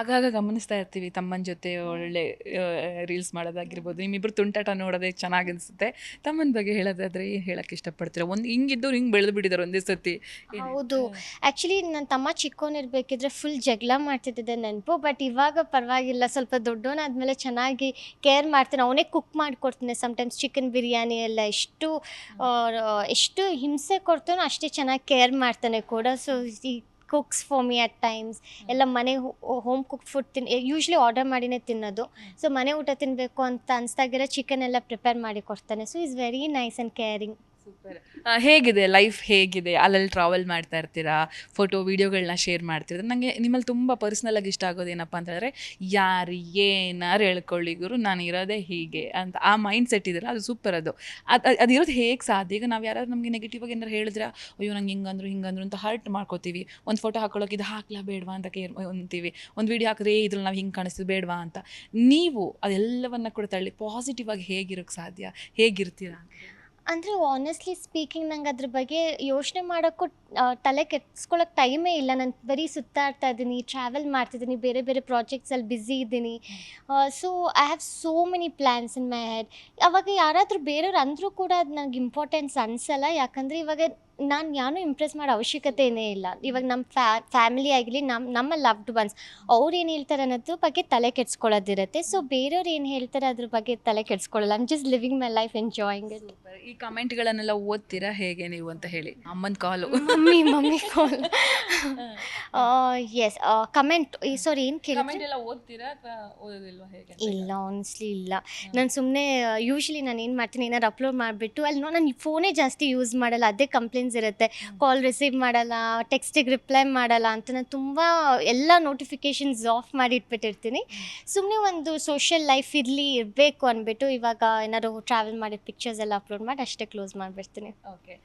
ಆಗಾಗ ಗಮನಿಸ್ತಾ ಇರ್ತೀವಿ ತಮ್ಮನ ಜೊತೆ ಒಳ್ಳೆ ರೀಲ್ಸ್ ಮಾಡೋದಾಗಿರ್ಬೋದು ನಿಮ್ಮಿಬ್ರು ತುಂಟಾಟ ನೋಡೋದೇ ಚೆನ್ನಾಗಿ ಅನಿಸುತ್ತೆ ತಮ್ಮನ ಬಗ್ಗೆ ಹೇಳೋದಾದ್ರೆ ಏನು ಹೇಳಕ್ಕೆ ಇಷ್ಟಪಡ್ತೀರಾ? ಒಂದು ಹಿಂಗಿದ್ದವ್ರು ಹಿಂಗೆ ಬೆಳೆದು ಬಿಟ್ಟಿದ್ದಾರೆ ಒಂದೇ ಸತಿ ಹೌದು. ಆ್ಯಕ್ಚುಲಿ ನನ್ನ ತಮ್ಮ ಚಿಕ್ಕವನಿರ್ಬೇಕಿದ್ರೆ ಫುಲ್ ಜಗಳ ಮಾಡ್ತಿದ್ದೆ ನೆನಪು ಬಟ್ ಇವಾಗ ಪರವಾಗಿಲ್ಲ. ಸ್ವಲ್ಪ ದೊಡ್ಡವನಾದ್ಮೇಲೆ ಚೆನ್ನಾಗಿ ಕೇರ್ ಮಾಡ್ತೀನಿ. ಅವನೇ ಕುಕ್ ಮಾಡಿಕೊಡ್ತಾನೆ. ಸಮ್ಟೈಮ್ಸ್ ಚಿಕನ್ ಬಿರಿಯಾನಿ ಎಲ್ಲ ಎಷ್ಟು ಎಷ್ಟು ಹಿಂಸೆ ಕೊಡ್ತಾನೋ ಅಷ್ಟೇ ಚೆನ್ನಾಗಿ ಕೇರ್ ಮಾಡ್ತಾನೆ ಕೂಡ. So he cooks for me at times ಎಲ್ಲ ಮನೆ ಹೋಮ್ ಕುಕ್ ಫುಡ್ ತಿನ್ ಯೂಶ್ವಲಿ ಆರ್ಡರ್ ಮಾಡಿನೇ ತಿನ್ನೋದು. ಸೊ ಮನೆ ಊಟ ತಿನ್ನಬೇಕು ಅಂತ ಅನಿಸ್ದಾಗೆಲ್ಲ ಚಿಕನ್ ಎಲ್ಲ ಪ್ರಿಪೇರ್ ಮಾಡಿ ಕೊಡ್ತಾನೆ. So is very nice and caring super ಹೇಗಿದೆ? ಲೈಫ್ ಹೇಗಿದೆ? ಅಲ್ಲಲ್ಲಿ ಟ್ರಾವೆಲ್ ಮಾಡ್ತಾ ಇರ್ತೀರಾ? ಫೋಟೋ ವೀಡಿಯೋಗಳನ್ನ ಶೇರ್ ಮಾಡ್ತಿರೋದು ನನಗೆ ನಿಮ್ಮಲ್ಲಿ ತುಂಬ ಪರ್ಸ್ನಲ್ ಆಗಿ ಇಷ್ಟ ಆಗೋದು ಏನಪ್ಪಾ ಅಂತಂದರೆ ಯಾರು ಏನಾರು ಹೇಳ್ಕೊಳ್ಳಿ ಗುರು, ನಾನು ಇರೋದೇ ಹೀಗೆ ಅಂತ. ಆ ಮೈಂಡ್ ಸೆಟ್ ಇದೆಯಲ್ಲ, ಅದು ಸೂಪರ್ ಅದು. ಅದು ಅದಿರೋದು ಹೇಗೆ ಸಾಧ್ಯ? ಈಗ ನಾವು ಯಾರಾದ್ರು ನಮಗೆ ನೆಗೆಟಿವ್ ಆಗಿ ಏನಾರು ಹೇಳಿದ್ರೆ, ಅಯ್ಯೋ, ನಂಗೆ ಹಿಂಗಂದ್ರು ಹಿಂಗಂದ್ರು ಅಂತ ಹರ್ಟ್ ಮಾಡ್ಕೋತೀವಿ. ಒಂದು ಫೋಟೋ ಹಾಕೊಳ್ಳೋಕೆ ಇದು ಹಾಕ್ಲಾ ಬೇಡವಾ ಅಂತ ಕೇರ್, ಅಂತೀವಿ. ಒಂದು ವೀಡಿಯೋ ಹಾಕಿದ್ರೆ, ಏ, ಇದ್ರಲ್ಲಿ ನಾವು ಹಿಂಗೆ ಕಾಣಿಸ್ತೀವಿ ಬೇಡವಾ ಅಂತ. ನೀವು ಅದೆಲ್ಲವನ್ನ ಕೂಡ ತಳ್ಳಿ ಪಾಸಿಟಿವ್ ಆಗಿ ಹೇಗಿರೋಕ್ಕೆ ಸಾಧ್ಯ? ಹೇಗಿರ್ತೀರಾ? ಅಂದರೆ ಆನೆಸ್ಟ್ಲಿ ಸ್ಪೀಕಿಂಗ್ ನಂಗೆ ಅದ್ರ ಬಗ್ಗೆ ಯೋಚನೆ ಮಾಡೋಕ್ಕೂ ತಲೆ ಕೆಡ್ಸ್ಕೊಳ್ಳೋಕೆ ಟೈಮೇ ಇಲ್ಲ. ನಾನು ಬರೀ ಸುತ್ತಾಡ್ತಾ ಇದ್ದೀನಿ ಟ್ರಾವೆಲ್ ಮಾಡ್ತಿದ್ದೀನಿ, ಬೇರೆ ಬೇರೆ ಪ್ರಾಜೆಕ್ಟ್ಸಲ್ಲಿ ಬ್ಯುಸಿ ಇದ್ದೀನಿ. So I have so many plans in my head ಅವಾಗ ಯಾರಾದರೂ ಬೇರೆಯವ್ರು ಅಂದರೂ ಕೂಡ ಅದು ನನಗೆ ಇಂಪಾರ್ಟೆನ್ಸ್ ಅನಿಸಲ್ಲ. ಯಾಕಂದರೆ ಇವಾಗ ನಾನು ಯಾರು ಇಂಪ್ರೆಸ್ ಮಾಡೋ ಅವಶ್ಯಕತೆಯೇ ಇಲ್ಲ. ಇವಾಗ ನಮ್ಮ ಫ್ಯಾ ಫ್ಯಾಮಿಲಿ ಆಗಲಿ ನಮ್ಮ ನಮ್ಮ ಲವ್ಡ್ ಒನ್ಸ್ ಅವ್ರು ಏನು ಹೇಳ್ತಾರೆ ಅನ್ನೋದ್ರ ಬಗ್ಗೆ ತಲೆ ಕೆಡ್ಸ್ಕೊಳ್ಳೋದಿರುತ್ತೆ ಸೊ ಬೇರೆಯವ್ರು ಏನು ಹೇಳ್ತಾರೆ ಅದ್ರ ಬಗ್ಗೆ ತಲೆ ಕೆಡ್ಸ್ಕೊಳ್ಳಲ್ಲ I'm just living my life enjoying it. ಈ ಕಮೆಂಟ್ಗಳನ್ನೆಲ್ಲ ಓದ್ತೀರಾ ಹೇಗೆ ನೀವು ಅಂತ ಹೇಳಿ? ಅಮ್ಮನ ಕಾಲು. ಮಮ್ಮಿ ಮಮ್ಮಿ ಕಾಲ್. ಎಸ್ ಕಮೆಂಟ್ ಸಾರಿ ಏನು ಕೇಳಿ ಕಮೆಂಟ್ ಎಲ್ಲ ಓದ್ತೀರಾ ಅಥವಾ ಓದೋದಿಲ್ವಾ ಹೇಗೆ ಇಲ್ಲ ಆನೆಸ್ಟ್ಲಿ ಇಲ್ಲ. ನಾನು ಸುಮ್ಮನೆ ಯೂಶ್ವಲಿ ನಾನು ಏನು ಮಾಡ್ತೀನಿ ಏನಾದ್ರು ಅಪ್ಲೋಡ್ ಮಾಡಿಬಿಟ್ಟು ಅಲ್ಲಿ ನಾನು ಫೋನೇ ಜಾಸ್ತಿ ಯೂಸ್ ಮಾಡಲ್ಲ ಅದೇ ಕಂಪ್ಲೇಂಟ್ಸ್ ಇರುತ್ತೆ. ಕಾಲ್ ರಿಸೀವ್ ಮಾಡಲ್ಲ ಟೆಕ್ಸ್ಟಿಗೆ ರಿಪ್ಲೈ ಮಾಡಲ್ಲ ಅಂತ ನಾನು ತುಂಬ ಎಲ್ಲ ನೋಟಿಫಿಕೇಷನ್ಸ್ ಆಫ್ ಮಾಡಿ ಇಟ್ಬಿಟ್ಟಿರ್ತೀನಿ ಸುಮ್ಮನೆ ಒಂದು ಸೋಷಿಯಲ್ ಲೈಫ್ ಇರಲಿ ಇರಬೇಕು ಅಂದ್ಬಿಟ್ಟು ಇವಾಗ ಏನಾದ್ರು ಟ್ರಾವೆಲ್ ಮಾಡಿದ ಪಿಕ್ಚರ್ಸ್ ಎಲ್ಲ ಅಪ್ಲೋಡ್ ಮಾಡಿ ಅಷ್ಟೇ ಕ್ಲೋಸ್ ಮಾಡಿಬಿಡ್ತೀನಿ. ಓಕೆ